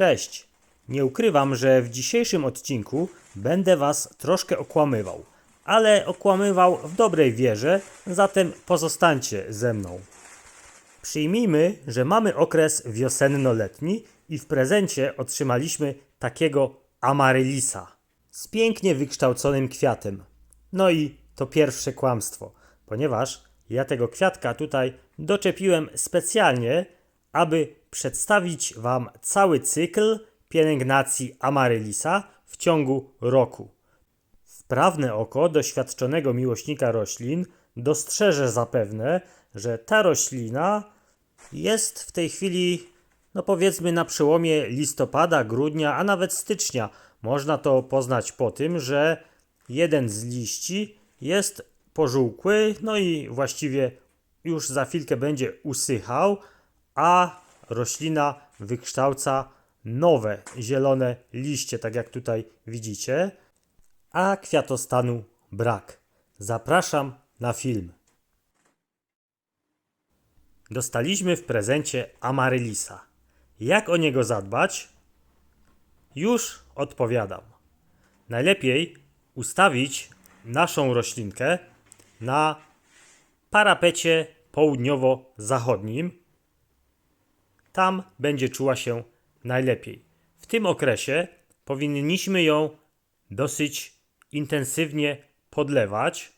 Cześć! Nie ukrywam, że w dzisiejszym odcinku będę Was troszkę okłamywał, ale okłamywał w dobrej wierze, zatem pozostańcie ze mną. Przyjmijmy, że mamy okres wiosenno-letni i w prezencie otrzymaliśmy takiego amarylisa z pięknie wykształconym kwiatem. No i to pierwsze kłamstwo, ponieważ ja tego kwiatka tutaj doczepiłem specjalnie, aby przedstawić Wam cały cykl pielęgnacji amarylisa w ciągu roku. Wprawne oko doświadczonego miłośnika roślin dostrzeże zapewne, że ta roślina jest w tej chwili, no powiedzmy, na przełomie listopada, grudnia, a nawet stycznia. Można to poznać po tym, że jeden z liści jest pożółkły, no i właściwie już za chwilkę będzie usychał, a roślina wykształca nowe zielone liście, tak jak tutaj widzicie, a kwiatostanu brak. Zapraszam na film. Dostaliśmy w prezencie amarylisa. Jak o niego zadbać? Już odpowiadam. Najlepiej ustawić naszą roślinkę na parapecie południowo-zachodnim. Tam będzie czuła się najlepiej. W tym okresie powinniśmy ją dosyć intensywnie podlewać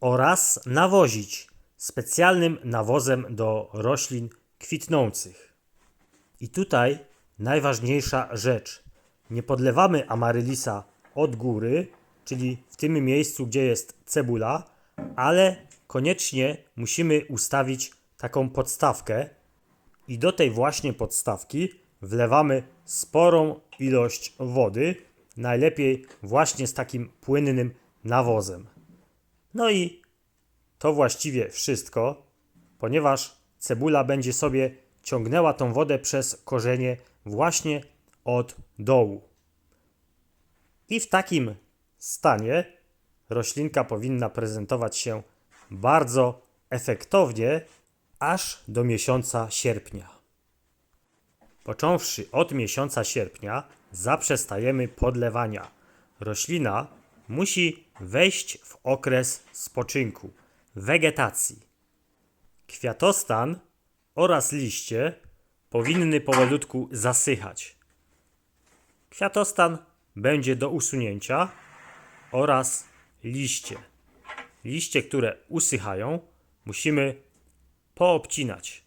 oraz nawozić specjalnym nawozem do roślin kwitnących. I tutaj najważniejsza rzecz. Nie podlewamy amarylisa od góry, czyli w tym miejscu, gdzie jest cebula, ale koniecznie musimy ustawić taką podstawkę i do tej właśnie podstawki wlewamy sporą ilość wody, najlepiej właśnie z takim płynnym nawozem. No i to właściwie wszystko, ponieważ cebula będzie sobie ciągnęła tą wodę przez korzenie właśnie od dołu. I w takim stanie roślinka powinna prezentować się bardzo efektownie aż do miesiąca sierpnia. Począwszy od miesiąca sierpnia, zaprzestajemy podlewania. Roślina musi wejść w okres spoczynku, wegetacji. Kwiatostan oraz liście powinny powolutku zasychać. Kwiatostan będzie do usunięcia oraz liście. Liście, które usychają, musimy poobcinać.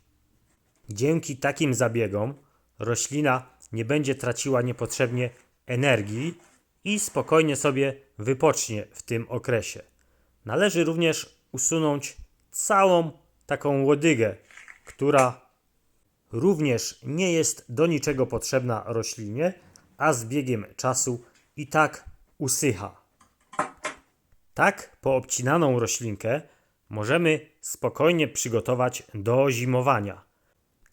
Dzięki takim zabiegom roślina nie będzie traciła niepotrzebnie energii i spokojnie sobie wypocznie w tym okresie. Należy również usunąć całą taką łodygę, która również nie jest do niczego potrzebna roślinie, a z biegiem czasu i tak usycha. Tak poobcinaną roślinkę możemy spokojnie przygotować do zimowania.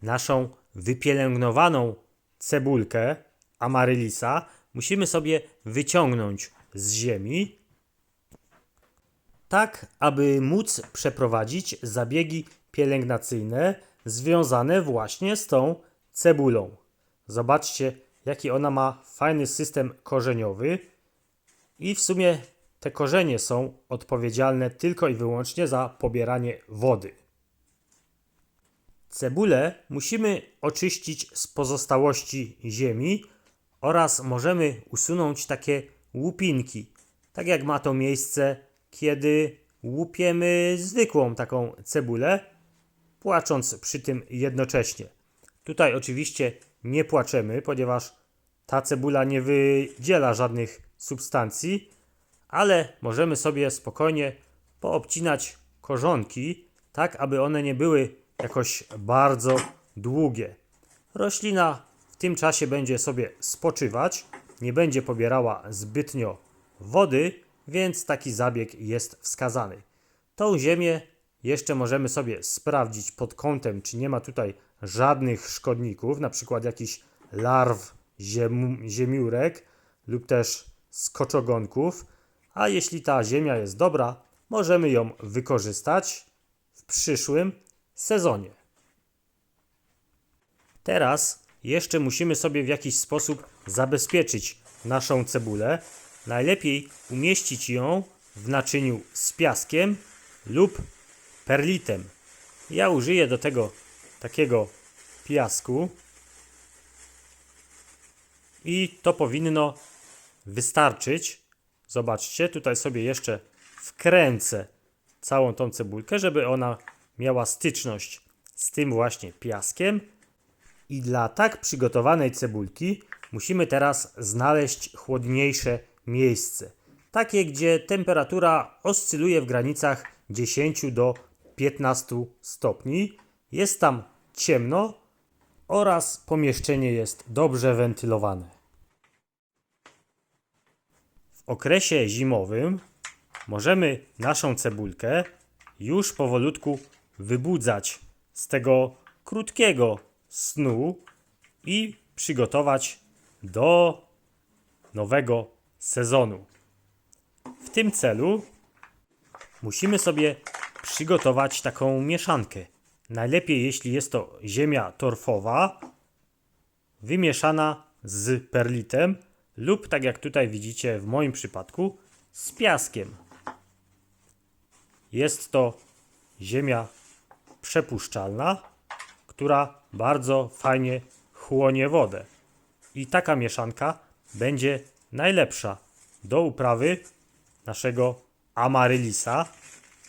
Naszą wypielęgnowaną cebulkę amarylisa musimy sobie wyciągnąć z ziemi, tak aby móc przeprowadzić zabiegi pielęgnacyjne związane właśnie z tą cebulą. Zobaczcie, jaki ona ma fajny system korzeniowy i w sumie te korzenie są odpowiedzialne tylko i wyłącznie za pobieranie wody. Cebulę musimy oczyścić z pozostałości ziemi oraz możemy usunąć takie łupinki, tak jak ma to miejsce, kiedy łupiemy zwykłą taką cebulę, płacząc przy tym jednocześnie. Tutaj oczywiście nie płaczemy, ponieważ ta cebula nie wydziela żadnych substancji, ale możemy sobie spokojnie poobcinać korzonki, tak aby one nie były jakoś bardzo długie. Roślina w tym czasie będzie sobie spoczywać, nie będzie pobierała zbytnio wody, więc taki zabieg jest wskazany. Tą ziemię jeszcze możemy sobie sprawdzić pod kątem, czy nie ma tutaj żadnych szkodników, na przykład jakichś larw ziem, ziemiórek lub też skoczogonków. A jeśli ta ziemia jest dobra, możemy ją wykorzystać w przyszłym sezonie. Teraz jeszcze musimy sobie w jakiś sposób zabezpieczyć naszą cebulę. Najlepiej umieścić ją w naczyniu z piaskiem lub perlitem. Ja użyję do tego takiego piasku i to powinno wystarczyć. Zobaczcie, tutaj sobie jeszcze wkręcę całą tą cebulkę, żeby ona miała styczność z tym właśnie piaskiem. I dla tak przygotowanej cebulki musimy teraz znaleźć chłodniejsze miejsce. Takie, gdzie temperatura oscyluje w granicach 10 do 15 stopni. Jest tam ciemno oraz pomieszczenie jest dobrze wentylowane. Okresie zimowym możemy naszą cebulkę już powolutku wybudzać z tego krótkiego snu i przygotować do nowego sezonu. W tym celu musimy sobie przygotować taką mieszankę. Najlepiej, jeśli jest to ziemia torfowa, wymieszana z perlitem lub tak jak tutaj widzicie w moim przypadku z piaskiem. Jest to ziemia przepuszczalna, która bardzo fajnie chłonie wodę. I taka mieszanka będzie najlepsza do uprawy naszego amarylisa,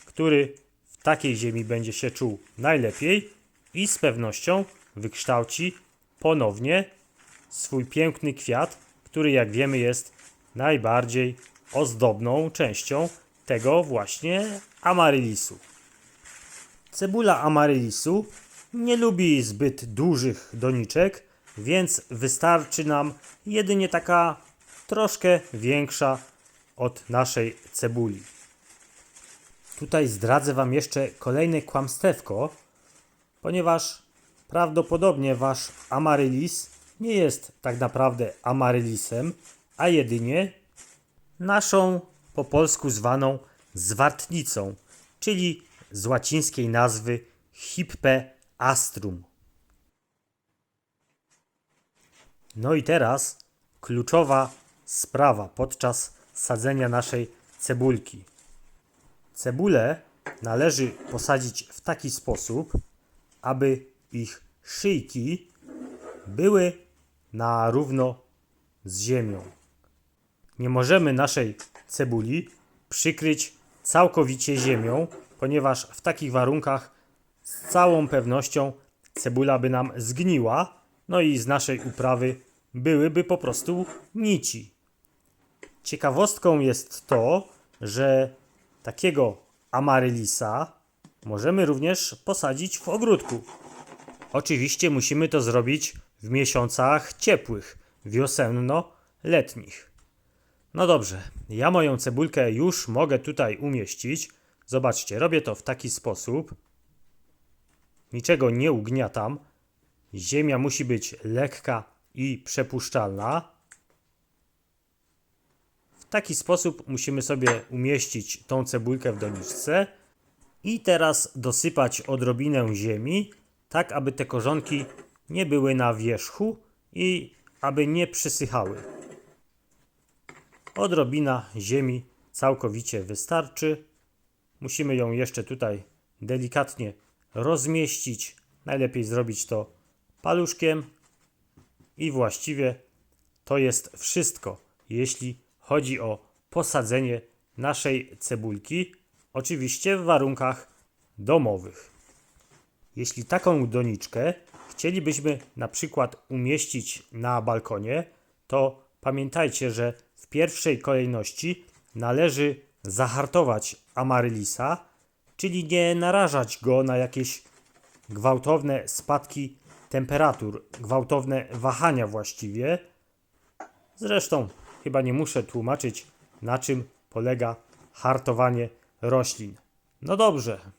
który w takiej ziemi będzie się czuł najlepiej i z pewnością wykształci ponownie swój piękny kwiat, który jak wiemy jest najbardziej ozdobną częścią tego właśnie amarylisu. Cebula amarylisu nie lubi zbyt dużych doniczek, więc wystarczy nam jedynie taka troszkę większa od naszej cebuli. Tutaj zdradzę Wam jeszcze kolejne kłamstewko, ponieważ prawdopodobnie Wasz amarylis nie jest tak naprawdę amarylisem, a jedynie naszą po polsku zwaną zwartnicą, czyli z łacińskiej nazwy Hippe astrum. No i teraz kluczowa sprawa podczas sadzenia naszej cebulki. Cebulę należy posadzić w taki sposób, aby ich szyjki były na równo z ziemią. Nie możemy naszej cebuli przykryć całkowicie ziemią, ponieważ w takich warunkach z całą pewnością cebula by nam zgniła, no i z naszej uprawy byłyby po prostu nici. Ciekawostką jest to, że takiego amarylisa możemy również posadzić w ogródku. Oczywiście musimy to zrobić w miesiącach ciepłych, wiosenno-letnich. No dobrze, ja moją cebulkę już mogę tutaj umieścić. Zobaczcie, robię to w taki sposób. Niczego nie ugniatam. Ziemia musi być lekka i przepuszczalna. W taki sposób musimy sobie umieścić tą cebulkę w doniczce i teraz dosypać odrobinę ziemi, tak aby te korzonki nie były na wierzchu i aby nie przysychały. Odrobina ziemi całkowicie wystarczy. Musimy ją jeszcze tutaj delikatnie rozmieścić. Najlepiej zrobić to paluszkiem. I właściwie to jest wszystko, jeśli chodzi o posadzenie naszej cebulki. Oczywiście w warunkach domowych. Jeśli taką doniczkę chcielibyśmy na przykład umieścić na balkonie, to pamiętajcie, że w pierwszej kolejności należy zahartować amarylisa, czyli nie narażać go na jakieś gwałtowne spadki temperatur, gwałtowne wahania właściwie. Zresztą chyba nie muszę tłumaczyć, na czym polega hartowanie roślin. No dobrze.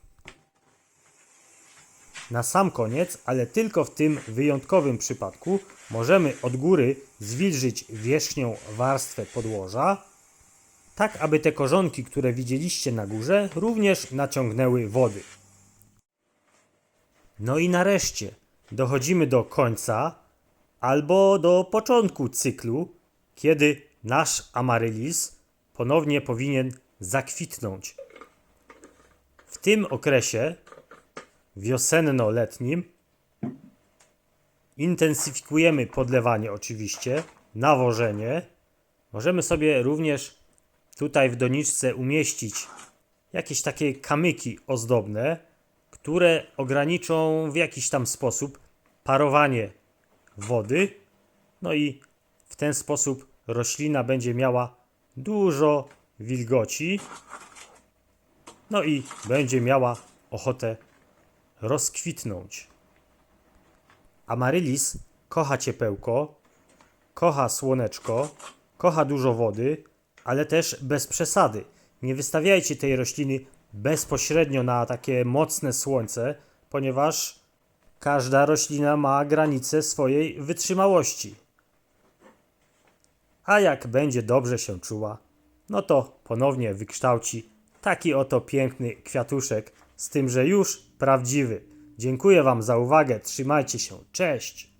Na sam koniec, ale tylko w tym wyjątkowym przypadku, możemy od góry zwilżyć wierzchnią warstwę podłoża, tak aby te korzonki, które widzieliście na górze, również naciągnęły wody. No i nareszcie dochodzimy do końca albo do początku cyklu, kiedy nasz amaryllis ponownie powinien zakwitnąć. W tym okresie wiosenno-letnim intensyfikujemy podlewanie oczywiście, nawożenie. Możemy sobie również tutaj w doniczce umieścić jakieś takie kamyki ozdobne, które ograniczą w jakiś tam sposób parowanie wody. No i w ten sposób roślina będzie miała dużo wilgoci. No i będzie miała ochotę rozkwitnąć. Amaryllis kocha ciepełko, kocha słoneczko, kocha dużo wody, ale też bez przesady. Nie wystawiajcie tej rośliny bezpośrednio na takie mocne słońce, ponieważ każda roślina ma granice swojej wytrzymałości. A jak będzie dobrze się czuła, no to ponownie wykształci taki oto piękny kwiatuszek, z tym, że już prawdziwy. Dziękuję Wam za uwagę, trzymajcie się, cześć!